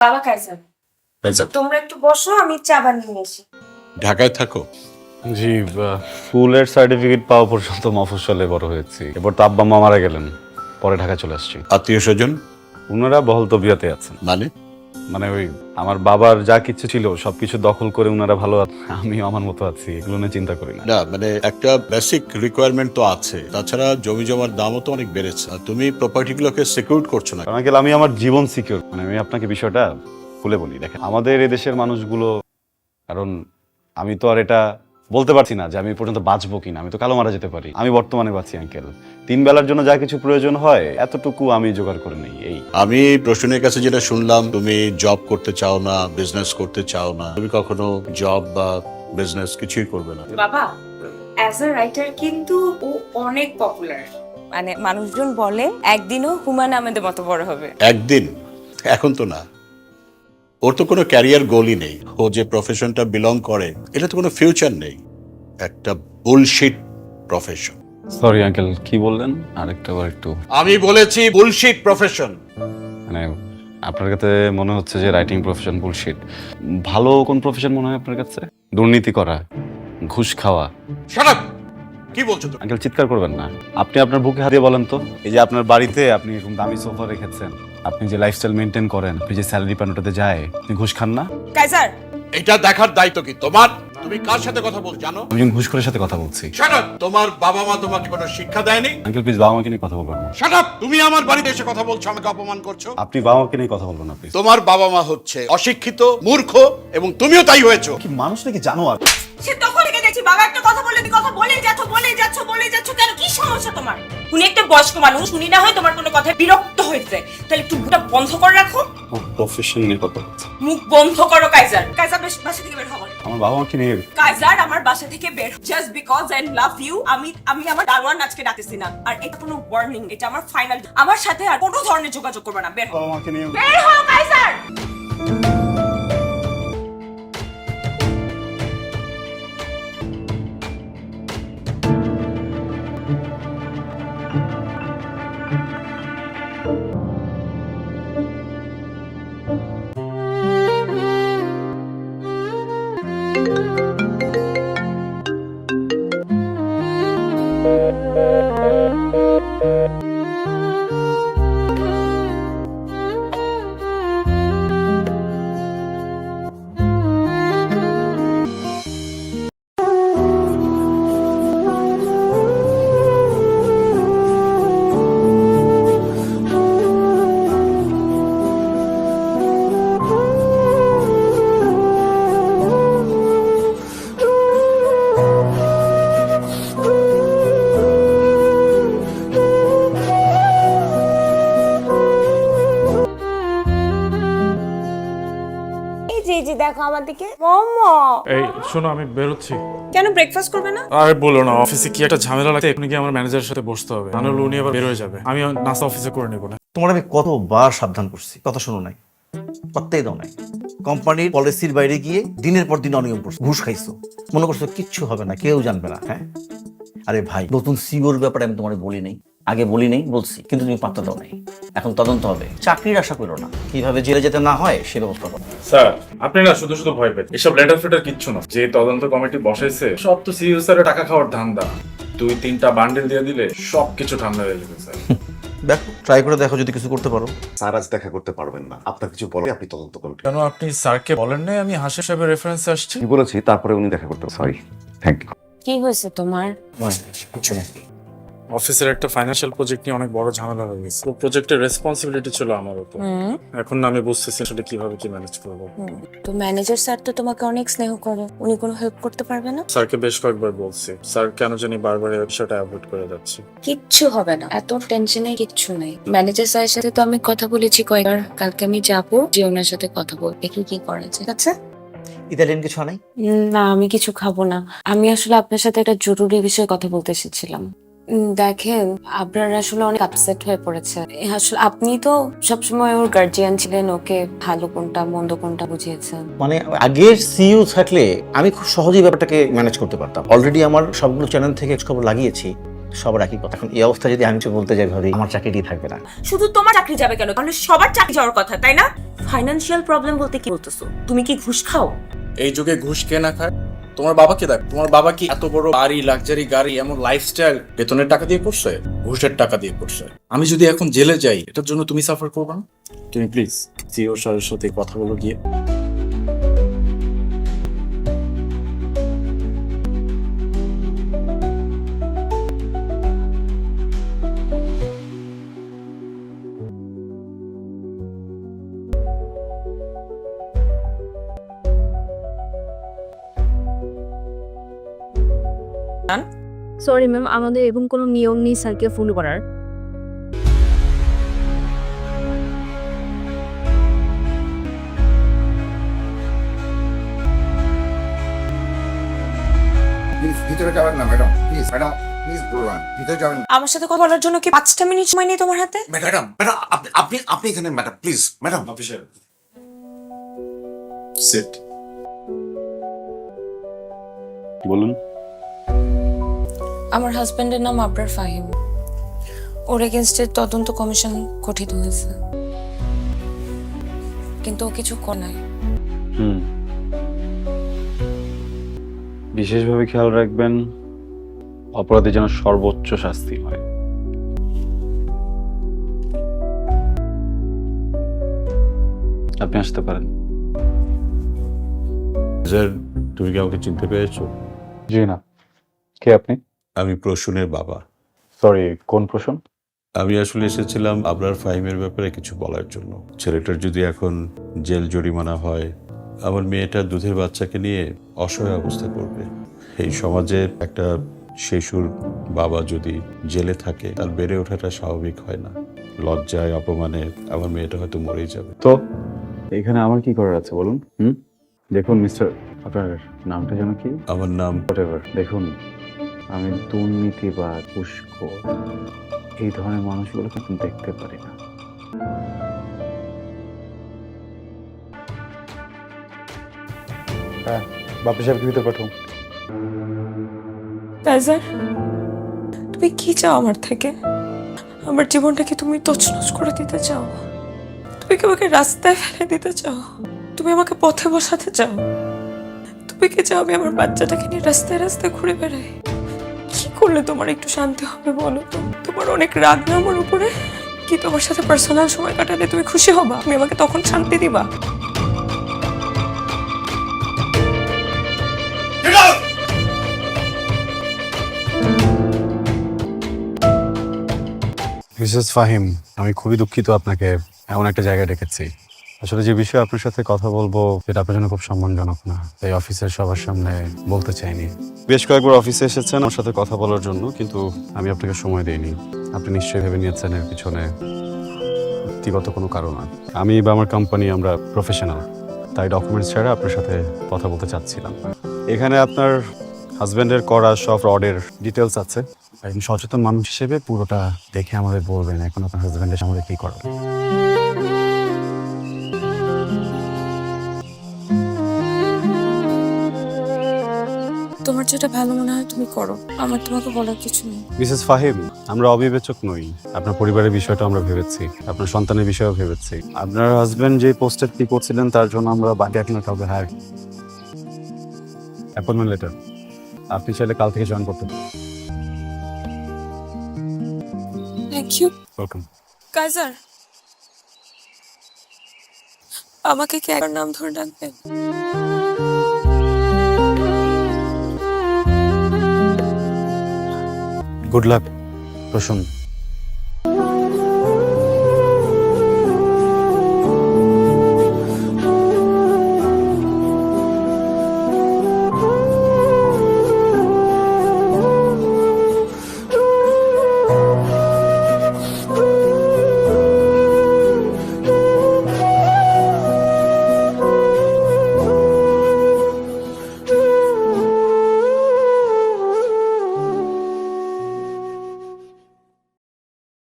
বাবা কাইসার তোমরা একটু বসো আমি চা বানিয়ে আসি। ঢাকায় থাকো। জি স্কুলের সার্টিফিকেট পাওয়া পর্যন্ত মফস্বলে বড় হয়েছি। এবার তো আব্বা মা মারা গেলেন। পরে ঢাকা চলে আসছি। আত্মীয় স্বজন ওনারা বহল তবিয়াতে আছেন। মানে? মানে ওই আমার বাবার যা কিছু ছিল সবকিছু দখল করে ওনারা ভালো আমি আমিও আমার মতো আছি এগুলো নিয়ে চিন্তা করি না। না মানে একটা বেসিক রিকোয়ারমেন্ট তো আছে। তাছাড়া জমি জমার দামও তো অনেক বেড়েছে। আর তুমি প্রপার্টি গুলোকে সিকিউর করছ না। কারণ আমি আমার জীবন সিকিউর মানে আমি আপনাকে বিষয়টা খুলে বলি দেখেন। আমাদের এদেশের মানুষগুলো কারণ আমি তো আর এটা বলতে পারছি না যে আমি পর্যন্ত বাঁচবো কিনা আমি তো কালো মারা যেতে পারি। আমি বর্তমানে বাঁচি আঙ্কেল তিন বেলার জন্য যা কিছু প্রয়োজন হয় এতটুকু আমি জোগাড় করে নেই এই। আমি প্রশ্নের কাছে যেটা শুনলাম তুমি জব করতে চাও না বিজনেস করতে চাও না তুমি কখনো জব বা বিজনেস কিছুই করবে না। বাবা অ্যাজ আ রাইটার কিন্তু ও অনেক পপুলার মানে মানুষজন বলে একদিনও হুমায়ুন আহমেদের মতো বড় হবে। একদিন? এখন তো না। ওর তো কোনো ক্যারিয়ার গোলই নেই। ও যে প্রফেশনটা বিলং করে এটা তো কোনো ফিউচার নেই। একটা বুলশিট প্রফেশন সরি আঙ্কেল কি বললেন? আরেকটা বার একটু। আমি বলেছি বুলশিট প্রফেশন মানে আপনার কাছে মনে হচ্ছে যে রাইটিং প্রফেশন বুলশিট ভালো কোন প্রফেশন মনে হয় আপনার কাছে? দুর্নীতি করা ঘুষ খাওয়া। শাট কি বলছো তুমি? আঙ্কেল চিৎকার করবেন না। আপনি আপনার বুকে হাত দিয়ে বলেন তো। এই যে আপনার বাড়িতে আপনি এরকম দামি সোফা রেখেছেন আপনি যে লাইফস্টাইল মেনটেন করেন আপনি যে স্যালারি পান ওটাতে যায় আপনি ঘুষ খান না? কাইজার এটা দেখার দায়িত্ব কি তোমার? তুমি কার সাথে কথা বলছো জানো? আমি একজন ঘুষখোরের সাথে কথা বলছি। শাট তোমার বাবা মা তোমাকে কোনো শিক্ষা দেয়নি? আঙ্কেল প্লিজ বাবা মাকে নিয়ে কথা বলবেন না। শাট তুমি আমার বাড়িতে এসে কথা বলছো আমাকে অপমান করছ? আপনি বাবা মাকে নিয়ে কথা বলবেন না প্লিজ তোমার বাবা মা হচ্ছে অশিক্ষিত মূর্খ এবং তুমিও তাই হয়েছো। কি মানুষ নাকি জানো আর সে তখন দেখছি বাবা একটা কথা বলে তুমি কথা বলেই যাচ্ছ বলেই যাচ্ছ বলেই যাচ্ছ কেন? কি সমস্যা তোমার? উনি একটা বয়স্ক মানুষ উনি না হয় তোমার কোনো কথায় বিরক্ত হয়েছে তাহলে একটু মুখটা বন্ধ করে রাখো। প্রফেশন নিয়ে কথা মুখ বন্ধ করো কাইজার। কাইজার বেশ বাসা থেকে বের হব আমার বাবা মাকে নিয়ে কাইজার আমার বাসা থেকে বের just because I love you আমি আমি আমার দারোয়ান আজকে ডাকতেছি না। আর এটা কোনো ওয়ার্নিং এটা আমার ফাইনাল আমার সাথে আর কোনো ধরনের যোগাযোগ করবে না। বের হও। বাবা মাকে নিয়ে বের হও কাইজার! দেখো আমার দিকে। মোমো। এই শোনো আমি বেরোচ্ছি। কেন ব্রেকফাস্ট করবে না? আর বলো না অফিসে কি একটা ঝামেলা লাগছে? এখনই কি আমার ম্যানেজারের সাথে বসতে হবে। নাহলে উনি আবার বের হয়ে যাবে। আমি নাস্তা অফিসে করে নেব না। তোমার আমি কতবার সাবধান করছি কথা শোনো নাই। পাত্তাই দাও নাই। কোম্পানির পলিসির বাইরে গিয়ে দিনের পর দিন অনিয়ম করছ ঘুষ খাইছো। মনে করছ কিচ্ছু হবে না কেউ জানবে না হ্যাঁ? আরে ভাই নতুন সিওর ব্যাপারে আমি তোমার বলি নাই। আগে বলি নাই বলছি কিন্তু তুমি পাত্তা দাও নাই। এখন তদন্ত হবে। চাকরির আশা করো না। কীভাবে জেলে যেতে না হয় সে ব্যবস্থা করো স্যার আপনি না শুধু শুধু ভয় পেন এসব লেটার ফেটার কিচ্ছু না। যে তদন্ত কমিটি বসাইছে সব তো সিইও স্যারের টাকা খাওয়ার ধান্দা। দুই তিনটা বান্ডেল দিয়ে দিলে সব কিছু ঠান্ডা হয়ে যাবে স্যার। দেখো ট্রাই করে দেখো যদি কিছু করতে পারো। স্যার আজ দেখা করতে পারবেন না। আপনার কিছু বলে আপনি তদন্ত করুন কেন আপনি স্যারকে বলেন নাই? আমি হাসির সাহেবের রেফারেন্সে আসছি। বলেছি তারপরে উনি দেখা করতে সরি থ্যাংক ইউ কি হয়েছে তোমার? কিছু না। অফিসের একটা ফাইন্যান্সিয়াল প্রজেক্ট নিয়ে অনেক বড় ঝামেলা হয়ে গেছে। তো প্রজেক্টের রেসপন্সিবিলিটি ছিল আমার উপর এখন না আমি বুঝতেছি আসলে কীভাবে কি ম্যানেজ করব। তো ম্যানেজার স্যার তো তোমাকে অনেক স্নেহ করে উনি কোনো হেল্প করতে পারবে না? স্যারকে বেশ কয়েকবার বলছি স্যার কেন জানি বারবার এই বিষয়টা অ্যাভয়েড করে যাচ্ছে। কিচ্ছু হবে না এত টেনশনে কিচ্ছু নেই। ম্যানেজার স্যারের সাথে তো আমি কথা বলেছি কয়েকবার কালকে আমি যাব যে ওনার সাথে কথা বলব দেখি কি করা যায়। ঠিক আছে? ইতালিয়ান কিছু আনাই? না আমি কিছু খাব না। আমি আসলে আপনার সাথে একটা জরুরি বিষয়ে কথা বলতে এসেছিলাম। দেখেন আপনার আসলে অনেক আপসেট হয়ে পড়েছে আসলে আপনি তো সবসময় ওর গার্জিয়ান ছিলেন ওকে ভালো কোনটা মন্দ কোনটা বুঝিয়েছেন? মানে আগের সিইও থাকলে আমি খুব সহজেই ব্যাপারটাকে ম্যানেজ করতে পারতাম। অলরেডি আমার সবগুলো চ্যানেল থেকে খবর লাগিয়েছি সবার একই কথা। এখন এই অবস্থা যদি আমি কিছু বলতে যাই ভাবি আমার চাকরিটি থাকবে না। শুধু তোমার চাকরি যাবে কেন? তাহলে সবার চাকরি যাওয়ার কথা তাই না? ফাইনান্সিয়াল প্রবলেম বলতে কি বলতেছো? তুমি কি ঘুষ খাও? এই যুগে ঘুষ কে না খায়? তোমার বাবাকে দেখ, তোমার বাবা কি এত বড় বাড়ি লাক্সারি গাড়ি, এমন লাইফস্টাইল বেতনের টাকা দিয়ে পড়ছে ঘুষের টাকা দিয়ে পড়ছে আমি যদি এখন জেলে যাই, এটার জন্য তুমি সাফার করবা তুমি প্লিজ সিও স্যারের সাথে কথা বলো গিয়ে সরি ম্যাম আমাদের এরকম কোনো নিয়ম নেই স্যারকে ফোন করার। ভিতরে যাবেন না ম্যাডাম প্লিজ ম্যাডাম আমার সাথে কথা বলার জন্য কি পাঁচটা মিনিট সময় নেই তোমার হাতে? ম্যাডাম ম্যাডাম আপনি আপনি আপনি এখানে ম্যাডাম প্লিজ ম্যাডাম অফিসের সেট বলুন। আমার হাজবেন্ডের নাম আবরার ফাহিম। ওর এগেনস্টে তদন্ত কমিশন গঠিত হয়েছে। কিন্তু ও কিছু কর নাই। হুম। বিশেষভাবে খেয়াল রাখবেন অপরাধী যেন সর্বোচ্চ শাস্তি হয়। আপনি আসতে পারেন। স্যার তুমি কি আমাকে চিনতে পেরেছ? জি না। কে আপনি? আমি প্রসূনের বাবা। সরি কোন প্রশ্ন আমি আসলে এসেছিলাম আবরার ফাহিমের ব্যাপারে কিছু বলার জন্য। ছেলেটার যদি এখন জেল জরিমানা হয় আমার মেয়েটা দুধের বাচ্চাকে নিয়ে অসহায় অবস্থা করবে এই সমাজে একটা শিশুর বাবা যদি জেলে থাকে তার বেড়ে ওঠাটা স্বাভাবিক হয় না। লজ্জায় অপমানে আমার মেয়েটা হয়তো মরেই যাবে। তো এখানে আমার কি করার আছে বলুন? হুম? দেখুন মিস্টার আপনার নামটা যেন কি? আমার নাম দেখুন। আমি দুর্নীতি বা ঘুষখোর এই ধরনের মানুষগুলোকে দেখতে পারি না। হ্যাঁ বাপি সাহেবকে ভিতরে পাঠাও। তুমি কি চাও আমার থেকে? আমার জীবনটাকে তুমি তছনছ করে দিতে চাও? তুমি কি আমাকে রাস্তায় ফেলে দিতে চাও? তুমি আমাকে পথে বসাতে চাও? তুমি কি চাও আমি আমার বাচ্চাটাকে নিয়ে রাস্তায় রাস্তায় ঘুরে বেড়াই? করলে তোমার একটু শান্তি হবে বলো তো? তোমার অনেক রাগ না আমার উপরে। কি তোমার সাথে পার্সোনাল সময় কাটালে তুমি খুশি হবা? তুমি আমাকে তখন শান্তি দিবা। মিসেস ফাহিম আমি খুবই দুঃখিত আপনাকে এমন একটা জায়গায় ডেকেছি। আসলে যে বিষয়ে আপনার সাথে কথা বলব, সেটা আপনার জন্য খুব সম্মানজনক না। তাই অফিসের সবার সামনে বলতে চাইনি। বেশ কয়েকবার অফিসে এসেছেন আমার সাথে কথা বলার জন্য, কিন্তু আমি আপনাকে সময় দেইনি। আপনি নিশ্চয়ই ভেবে নিয়েছেন এর পিছনে ব্যক্তিগত কোনো কারণ আছে আমি বা আমার কোম্পানি আমরা প্রফেশনাল তাই ডকুমেন্টস ছাড়া আপনার সাথে কথা বলতে চাচ্ছিলাম। এখানে আপনার হাজব্যান্ডের করা সব ফ্রডের ডিটেলস আছে। সচেতন মানুষ হিসেবে পুরোটা দেখে আমাদের বলবেন, এখন আপনার হাজব্যান্ডের আমাদের কি করবেন তোমার যেটা ভালো মনে হয় তুমি করো। আমার তোমাকে বলার কিছু নেই। মিসেস ফাহিম আমরা অবিবেচক নই। আপনার পরিবারের বিষয়টা আমরা ভেবেছি। আপনার সন্তানের বিষয়েও ভেবেছি। আপনার হাজবেন্ড যে পোস্টে কি করছিলেন তার জন্য আমরা বাকি আপনার কাউকে হায়ার অ্যাপয়েন্টমেন্ট লেটার আপনি চাইলে কাল থেকে জয়েন করতে থ্যাংক ইউ ওয়েলকাম কাইজার আমাকে কি একবার নাম ধরে ডাকবেন? Good luck Prasun